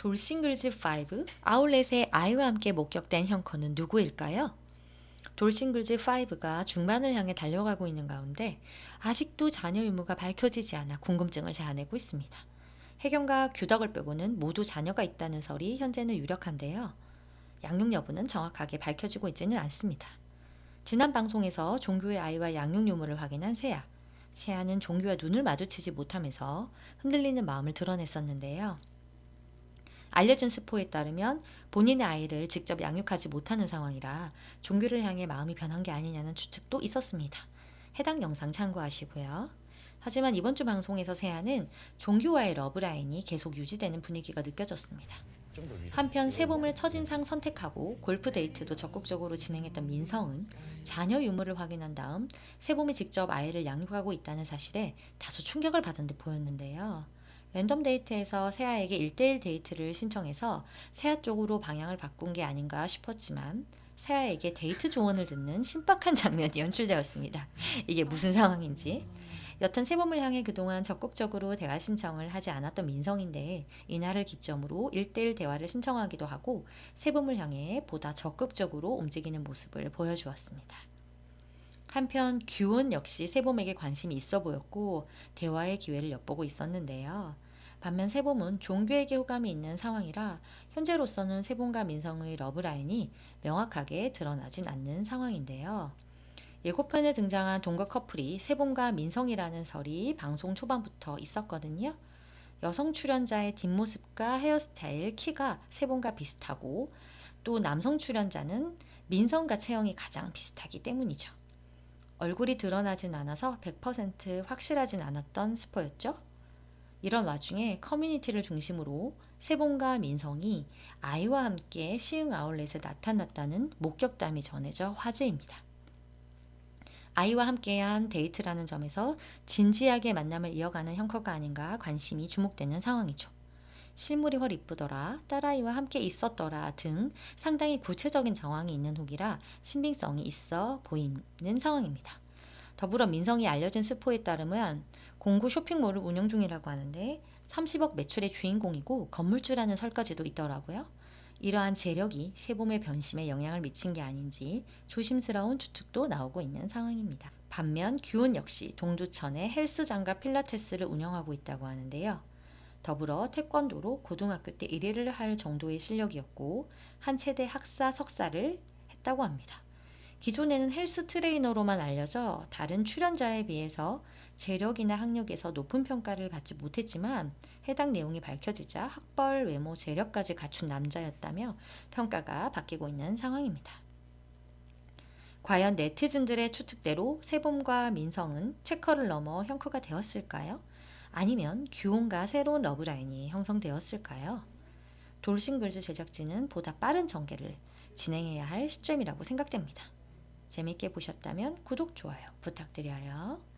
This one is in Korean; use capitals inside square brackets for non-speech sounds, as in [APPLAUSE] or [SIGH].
돌싱글즈 5 아울렛의 아이와 함께 목격된 형커는 누구일까요? 돌싱글즈 5가 중반을 향해 달려가고 있는 가운데 아직도 자녀 유무가 밝혀지지 않아 궁금증을 자아내고 있습니다. 해경과 규덕을 빼고는 모두 자녀가 있다는 설이 현재는 유력한데요. 양육 여부는 정확하게 밝혀지고 있지는 않습니다. 지난 방송에서 종교의 아이와 양육 유무를 확인한 세아. 세아는 종교와 눈을 마주치지 못하면서 흔들리는 마음을 드러냈었는데요. 알려진 스포에 따르면 본인의 아이를 직접 양육하지 못하는 상황이라 종교를 향해 마음이 변한 게 아니냐는 추측도 있었습니다. 해당 영상 참고하시고요. 하지만 이번 주 방송에서 세아는 종교와의 러브라인이 계속 유지되는 분위기가 느껴졌습니다. 한편 세봄을 첫인상 선택하고 골프 데이트도 적극적으로 진행했던 민성은 자녀 유무를 확인한 다음 세봄이 직접 아이를 양육하고 있다는 사실에 다소 충격을 받은 듯 보였는데요. 랜덤 데이트에서 세아에게 1대1 데이트를 신청해서 세아 쪽으로 방향을 바꾼 게 아닌가 싶었지만 세아에게 데이트 조언을 듣는 신박한 [LAUGHS] 장면이 연출되었습니다. 이게 무슨 상황인지. 여튼 세범을 향해 그동안 적극적으로 대화 신청을 하지 않았던 민성인데 이날을 기점으로 1대1 대화를 신청하기도 하고 세범을 향해 보다 적극적으로 움직이는 모습을 보여주었습니다. 한편 규은 역시 세범에게 관심이 있어 보였고 대화의 기회를 엿보고 있었는데요. 반면 세범은 종교에게 호감이 있는 상황이라 현재로서는 세범과 민성의 러브라인이 명확하게 드러나진 않는 상황인데요. 예고편에 등장한 동거 커플이 세범과 민성이라는 설이 방송 초반부터 있었거든요. 여성 출연자의 뒷모습과 헤어스타일, 키가 세범과 비슷하고 또 남성 출연자는 민성과 체형이 가장 비슷하기 때문이죠. 얼굴이 드러나진 않아서 100% 확실하진 않았던 스포였죠. 이런 와중에 커뮤니티를 중심으로 세봉과 민성이 아이와 함께 시흥 아울렛에 나타났다는 목격담이 전해져 화제입니다. 아이와 함께한 데이트라는 점에서 진지하게 만남을 이어가는 형커가 아닌가 관심이 주목되는 상황이죠. 실물이 훨 이쁘더라, 딸아이와 함께 있었더라 등 상당히 구체적인 정황이 있는 후기라 신빙성이 있어 보이는 상황입니다. 더불어 민성이 알려진 스포에 따르면 공구 쇼핑몰을 운영 중이라고 하는데 30억 매출의 주인공이고 건물주라는 설까지도 있더라고요. 이러한 재력이 세봄의 변심에 영향을 미친 게 아닌지 조심스러운 추측도 나오고 있는 상황입니다. 반면 규은 역시 동두천에 헬스장과 필라테스를 운영하고 있다고 하는데요. 더불어 태권도로 고등학교 때 1위를 할 정도의 실력이었고 한 체대 학사 석사를 했다고 합니다. 기존에는 헬스 트레이너로만 알려져 다른 출연자에 비해서 재력이나 학력에서 높은 평가를 받지 못했지만 해당 내용이 밝혀지자 학벌, 외모, 재력까지 갖춘 남자였다며 평가가 바뀌고 있는 상황입니다. 과연 네티즌들의 추측대로 세봄과 민성은 체커를 넘어 형커가 되었을까요? 아니면 규온과 새로운 러브라인이 형성되었을까요? 돌싱글즈 제작진은 보다 빠른 전개를 진행해야 할 시점이라고 생각됩니다. 재밌게 보셨다면 구독, 좋아요 부탁드려요.